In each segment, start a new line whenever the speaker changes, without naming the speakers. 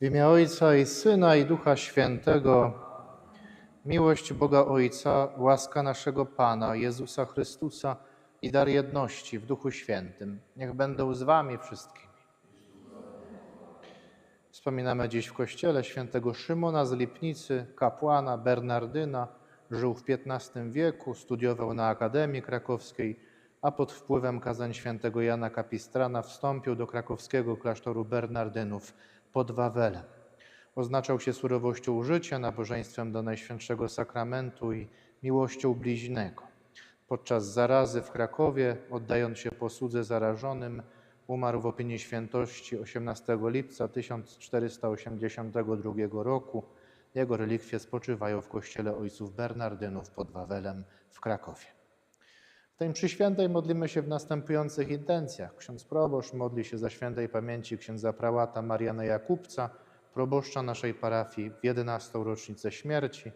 W imię Ojca i Syna i Ducha Świętego, miłość Boga Ojca, łaska naszego Pana Jezusa Chrystusa i dar jedności w Duchu Świętym. Niech będą z Wami wszystkimi. Wspominamy dziś w kościele świętego Szymona z Lipnicy, kapłana Bernardyna. Żył w XV wieku, studiował na Akademii Krakowskiej, a pod wpływem kazań świętego Jana Kapistrana wstąpił do krakowskiego klasztoru Bernardynów pod Wawelem. Oznaczał się surowością życia, nabożeństwem do Najświętszego Sakramentu i miłością bliźnego. Podczas zarazy w Krakowie, oddając się posłudze zarażonym, umarł w opinii świętości 18 lipca 1482 roku. Jego relikwie spoczywają w kościele ojców Bernardynów pod Wawelem w Krakowie. Tej mszy świętej modlimy się w następujących intencjach. Ksiądz proboszcz modli się za świętej pamięci księdza prałata Mariana Jakubca, proboszcza naszej parafii w 11. rocznicę śmierci.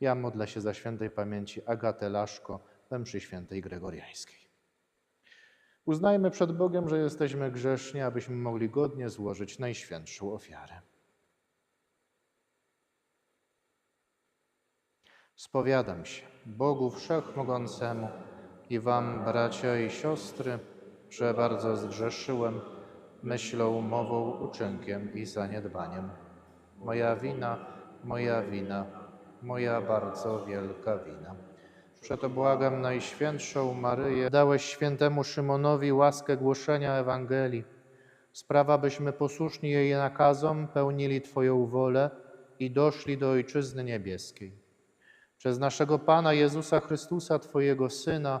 Ja modlę się za świętej pamięci Agatę Laszko we mszy świętej gregoriańskiej. Uznajmy przed Bogiem, że jesteśmy grzeszni, abyśmy mogli godnie złożyć najświętszą ofiarę. Spowiadam się Bogu Wszechmogącemu i Wam, bracia i siostry, że bardzo zgrzeszyłem myślą, mową, uczynkiem i zaniedbaniem. Moja wina, moja wina, moja bardzo wielka wina. Przeto błagam Najświętszą Maryję, dałeś świętemu Szymonowi łaskę głoszenia Ewangelii. Sprawa, byśmy posłuszni jej nakazom pełnili Twoją wolę i doszli do Ojczyzny Niebieskiej. Przez naszego Pana Jezusa Chrystusa, Twojego Syna,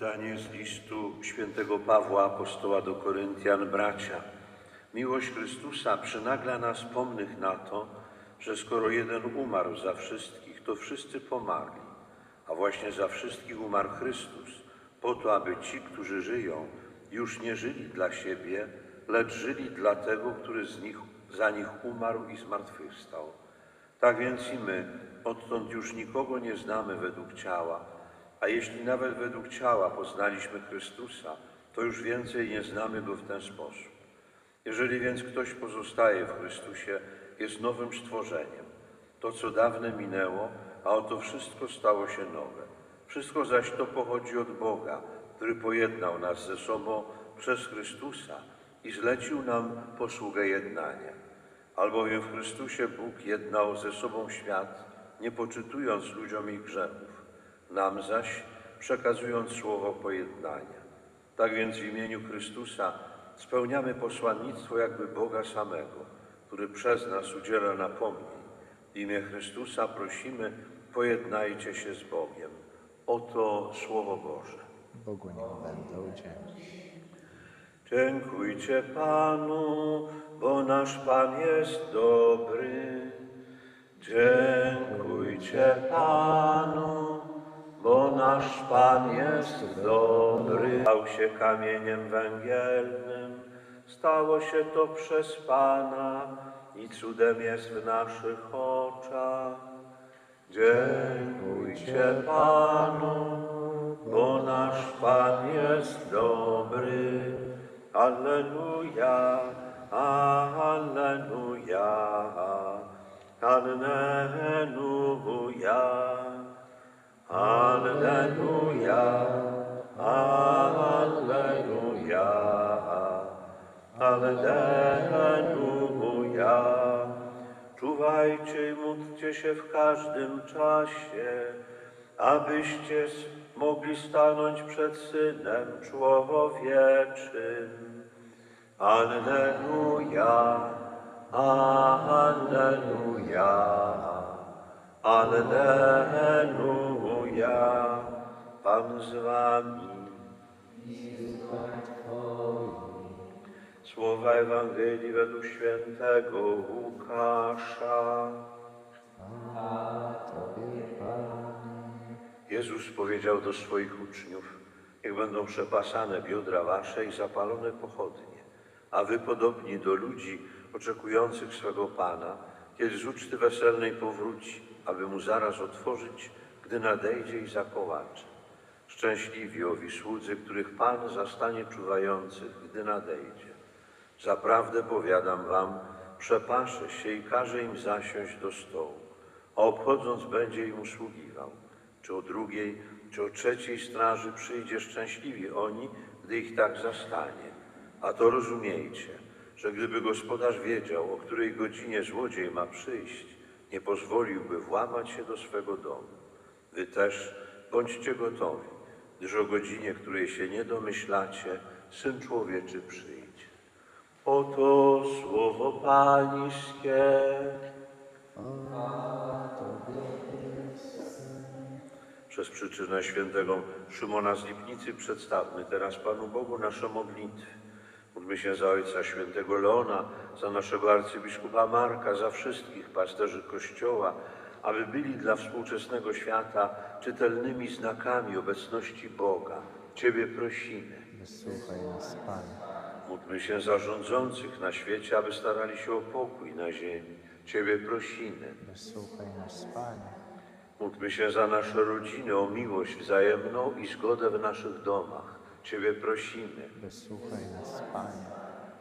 Czytanie z listu świętego Pawła apostoła do Koryntian bracia. Miłość Chrystusa przynagla nas pomnych na to, że skoro jeden umarł za wszystkich, to wszyscy pomarli, a właśnie za wszystkich umarł Chrystus, po to, aby ci, którzy żyją, już nie żyli dla siebie, lecz żyli dla tego, który z nich, za nich umarł i zmartwychwstał. Tak więc i my odtąd już nikogo nie znamy według ciała, a jeśli nawet według ciała poznaliśmy Chrystusa, to już więcej nie znamy Go w ten sposób. Jeżeli więc ktoś pozostaje w Chrystusie, jest nowym stworzeniem. To, co dawne minęło, a oto wszystko stało się nowe. Wszystko zaś to pochodzi od Boga, który pojednał nas ze sobą przez Chrystusa i zlecił nam posługę jednania. Albowiem w Chrystusie Bóg jednał ze sobą świat, nie poczytując ludziom ich grzechów nam zaś przekazując słowo pojednania. Tak więc w imieniu Chrystusa spełniamy posłannictwo jakby Boga samego, który przez nas udziela napomnień. W imię Chrystusa prosimy, pojednajcie się z Bogiem. Oto Słowo Boże.
Bogu niech będą dzięki.
Dziękujcie Panu, bo nasz Pan jest dobry. Dziękujcie Panu, bo nasz Pan jest dobry. Stał się kamieniem węgielnym, stało się to przez Pana i cudem jest w naszych oczach. Dziękujcie Panu, bo nasz Pan jest dobry. Alleluja, Alleluja, Alleluja, Alleluja, Alleluja, Alleluja. Czuwajcie i módlcie się w każdym czasie, abyście mogli stanąć przed Synem Człowieczym. Alleluja, Alleluja, Alleluja. Pan z wami. Słowa Ewangelii według świętego Łukasza. Jezus powiedział do swoich uczniów, niech będą przepasane biodra wasze i zapalone pochodnie, a wy podobni do ludzi oczekujących swego Pana, kiedy z uczty weselnej powróci, aby mu zaraz otworzyć, gdy nadejdzie i zakołacze. Szczęśliwi owi słudzy, których Pan zastanie czuwających, gdy nadejdzie. Zaprawdę powiadam wam, przepaszę się i każe im zasiąść do stołu, a obchodząc będzie im usługiwał. Czy o drugiej, czy o trzeciej straży przyjdzie szczęśliwi oni, gdy ich tak zastanie. A to rozumiejcie, że gdyby gospodarz wiedział, o której godzinie złodziej ma przyjść, nie pozwoliłby włamać się do swego domu. Wy też bądźcie gotowi, gdyż o godzinie, której się nie domyślacie, Syn Człowieczy przyjdzie. Oto słowo Pańskie. Przez przyczynę świętego Szymona z Lipnicy przedstawmy teraz Panu Bogu nasze modlitwy. Módlmy się za Ojca Świętego Leona, za naszego arcybiskupa Marka, za wszystkich pasterzy Kościoła, aby byli dla współczesnego świata czytelnymi znakami obecności Boga. Ciebie prosimy.
Wysłuchaj nas, Panie.
Módlmy się za rządzących na świecie, aby starali się o pokój na ziemi. Ciebie prosimy.
Wysłuchaj nas, Panie.
Módlmy się za nasze rodziny, o miłość wzajemną i zgodę w naszych domach. Ciebie prosimy.
Wysłuchaj nas, Panie.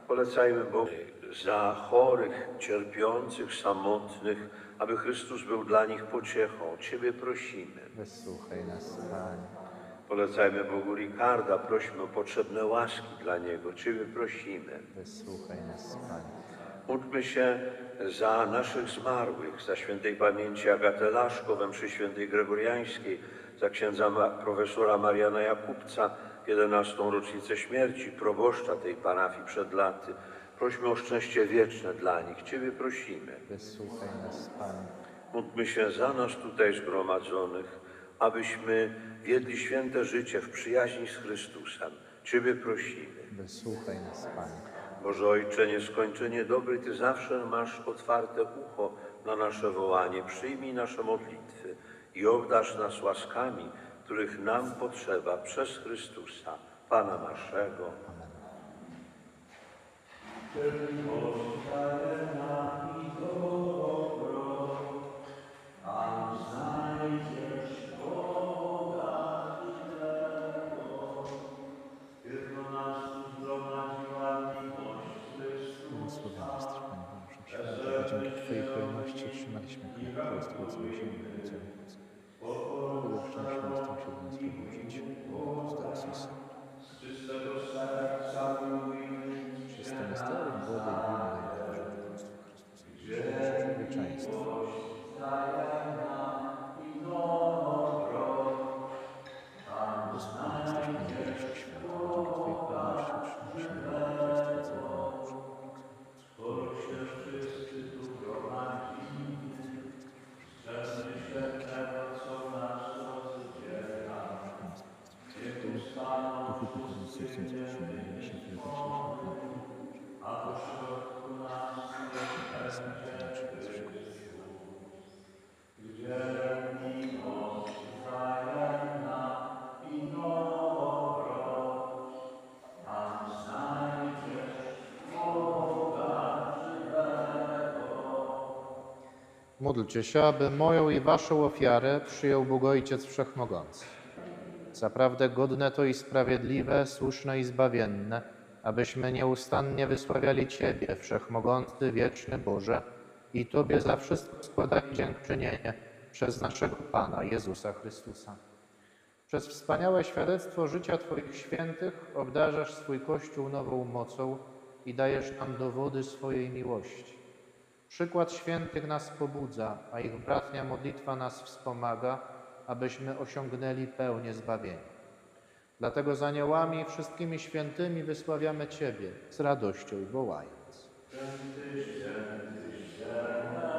Polecajmy Bogu za chorych, cierpiących, samotnych, aby Chrystus był dla nich pociechą. Ciebie prosimy.
Wysłuchaj nas, Panie.
Polecajmy Bogu Ricarda, prośmy o potrzebne łaski dla niego. Ciebie prosimy.
Wysłuchaj nas, Panie.
Módlmy się za naszych zmarłych, za świętej pamięci Agatę Laszko, we mszy świętej Gregoriańskiej, za księdza profesora Mariana Jakubca, 11. rocznicę śmierci, proboszcza tej parafii przed laty. Prośmy o szczęście wieczne dla nich. Ciebie prosimy.
Wysłuchaj nas, Panie.
Módlmy się za nas tutaj zgromadzonych, abyśmy wiedli święte życie w przyjaźni z Chrystusem. Ciebie prosimy.
Wysłuchaj nas, Panie.
Boże Ojcze, nieskończenie dobry, Ty zawsze masz otwarte ucho na nasze wołanie. Przyjmij nasze modlitwy i obdarz nas łaskami, których nam potrzeba przez Chrystusa, Pana naszego.
Błogosławiony sercem zatrzymaj się Módlcie się, aby moją i waszą ofiarę przyjął Bóg Ojciec Wszechmogący. Zaprawdę godne to i sprawiedliwe, słuszne i zbawienne, abyśmy nieustannie wysławiali Ciebie, Wszechmogący, Wieczny Boże, i Tobie za wszystko składali dziękczynienie przez naszego Pana Jezusa Chrystusa. Przez wspaniałe świadectwo życia Twoich świętych obdarzasz swój Kościół nową mocą i dajesz nam dowody swojej miłości. Przykład świętych nas pobudza, a ich bratnia modlitwa nas wspomaga, abyśmy osiągnęli pełnię zbawienia. Dlatego z aniołami i wszystkimi świętymi wysławiamy Ciebie z radością wołając. Zaprawdę święty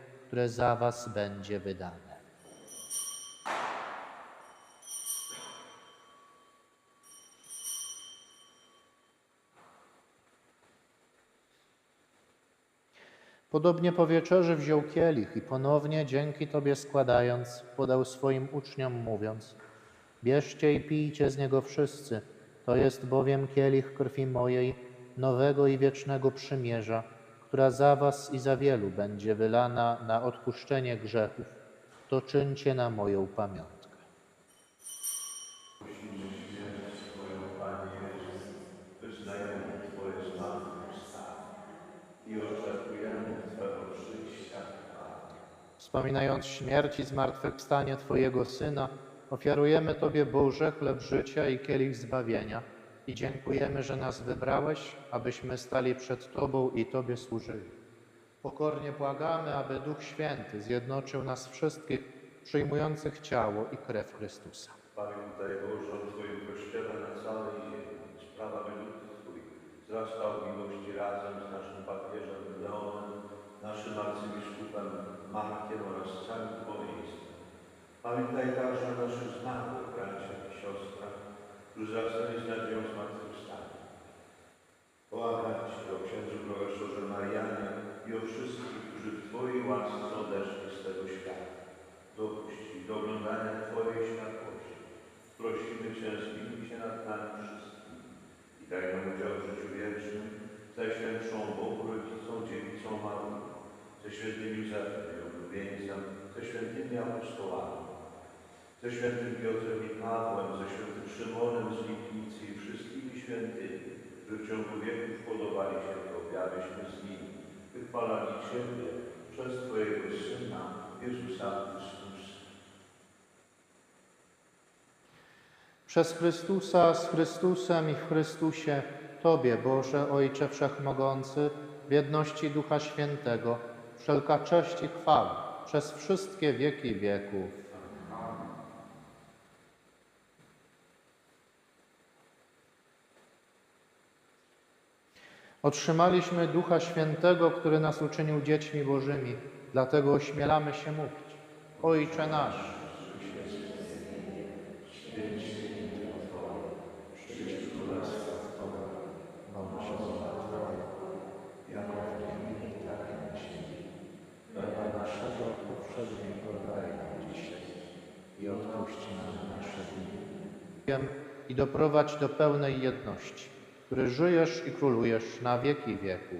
które za Was będzie wydane. Podobnie po wieczerzy wziął kielich i ponownie dzięki Tobie składając, podał swoim uczniom, mówiąc: Bierzcie i pijcie z niego wszyscy, to jest bowiem kielich krwi mojej, nowego i wiecznego przymierza, która za Was i za wielu będzie wylana na odpuszczenie grzechów. To czyńcie na moją pamiątkę. Wspominając śmierć i zmartwychwstanie Twojego Syna, ofiarujemy Tobie Boże chleb życia i kielich zbawienia i dziękujemy, że nas wybrałeś, abyśmy stali przed Tobą i Tobie służyli. Pokornie błagamy, aby Duch Święty zjednoczył nas wszystkich, przyjmujących ciało i krew Chrystusa.
Pamiętaj Boże o Twoim Kościele na całej ziemi. Sprawa lud Twój wzrastał miłości razem z naszym papieżem Leonem, naszym arcybiskupem Markiem oraz całym powiństwem. Pamiętaj także o naszych siostrach, którzy zasnęli z nadzieją zmartwychwstania. Błagam Cię o księdzu profesorze Marianie i o wszystkich, którzy w Twojej łasce odeszli z tego świata. Dopuść ich do oglądania Twojej światłości. Prosimy Cię, zmiłuj się nad nami wszystkimi i daj nam udział w życiu wiecznym ze świętszą Bogu, Rodzicą, Dziewicą Maryją, ze świętym Józefem i oblubieńcem, ze świętymi apostołami, ze świętym Piotrem i Pawłem, ze świętym Szymonem z Lipnicy i wszystkimi świętymi, którzy w ciągu wieków podobali się Tobie, abyśmy z nimi wychwalali Ciebie przez Twojego Syna, Jezusa Chrystusa.
Przez Chrystusa, z Chrystusem i w Chrystusie, Tobie, Boże, Ojcze Wszechmogący, w jedności Ducha Świętego, wszelka cześć i chwała przez wszystkie wieki wieków. Otrzymaliśmy Ducha Świętego, który nas uczynił dziećmi Bożymi, dlatego ośmielamy się mówić. Ojcze nasz,
i
doprowadź do pełnej jedności, który żyjesz i królujesz na wieki wieków.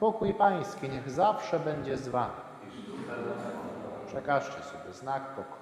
Pokój Pański niech zawsze będzie z Wami. Przekażcie sobie znak pokoju.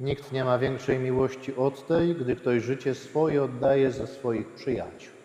Nikt nie ma większej miłości od tej, gdy ktoś życie swoje oddaje za swoich przyjaciół.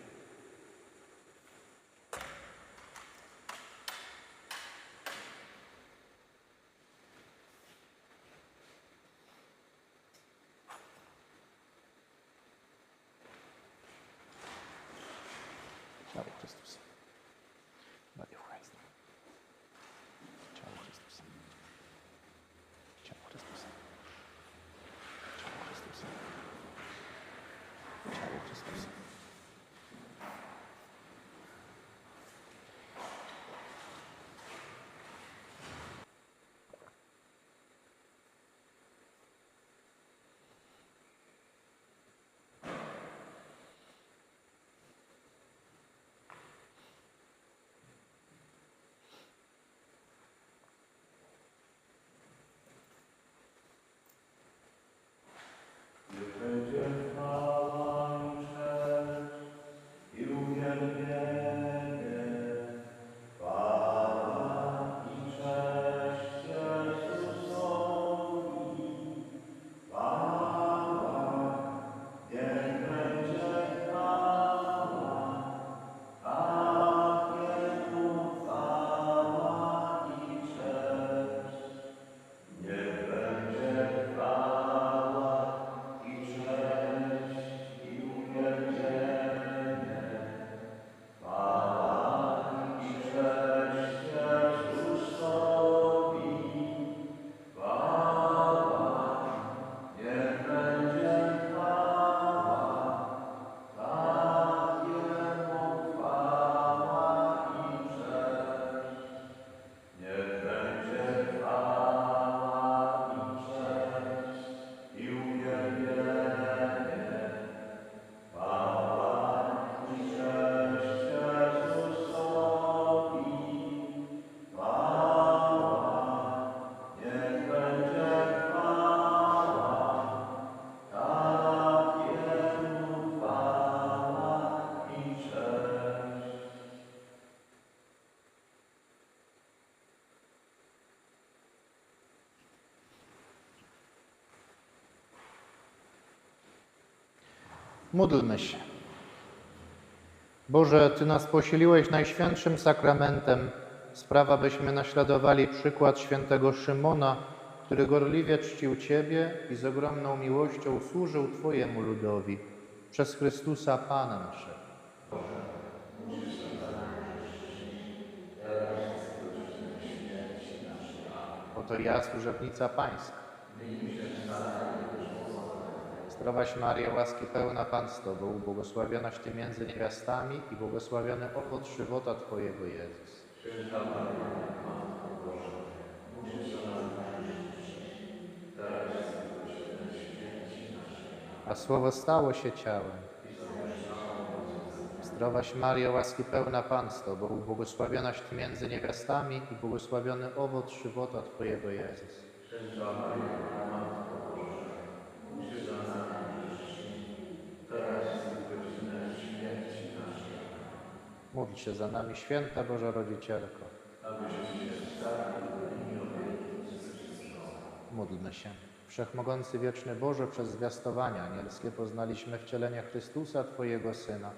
Módlmy się. Boże, Ty nas posiliłeś najświętszym sakramentem. Sprawa, byśmy naśladowali przykład świętego Szymona, który gorliwie czcił Ciebie i z ogromną miłością służył Twojemu ludowi. Przez Chrystusa Pana naszego. Oto ja, służebnica Pańska. Zdrowaś Maria, łaski pełna Pan z Tobą, błogosławionaś Ty między niewiastami i błogosławiony owoc żywota Twojego Jezus. A Słowo stało się ciałem. Zdrowaś Mario, łaski pełna Pan z Tobą, błogosławionaś Ty między niewiastami i błogosławiony owoc żywota Twojego Jezus. Módl się za nami, święta Boża Rodzicielko. Módlmy się. Wszechmogący wieczny Boże, przez zwiastowania anielskie poznaliśmy wcielenie Chrystusa, Twojego Syna.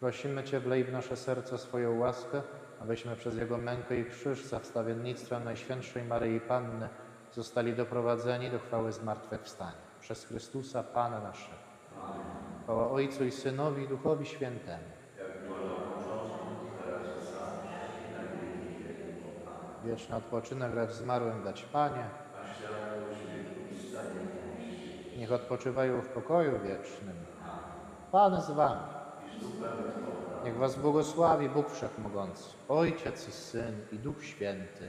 Prosimy Cię, wlej w nasze serca swoją łaskę, abyśmy przez Jego mękę i krzyż za wstawiennictwem Najświętszej Maryi Panny zostali doprowadzeni do chwały zmartwychwstania. Przez Chrystusa Pana naszego. Chwała Ojcu i Synowi i Duchowi Świętemu. wieczny odpoczynek lecz zmarłym dać Panie. Niech odpoczywają w pokoju wiecznym. Pan z Wami. Niech Was błogosławi Bóg Wszechmogący, Ojciec i Syn i Duch Święty.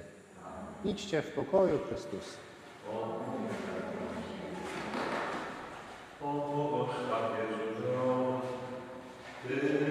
Idźcie w pokoju Chrystusa. O Boże, Ty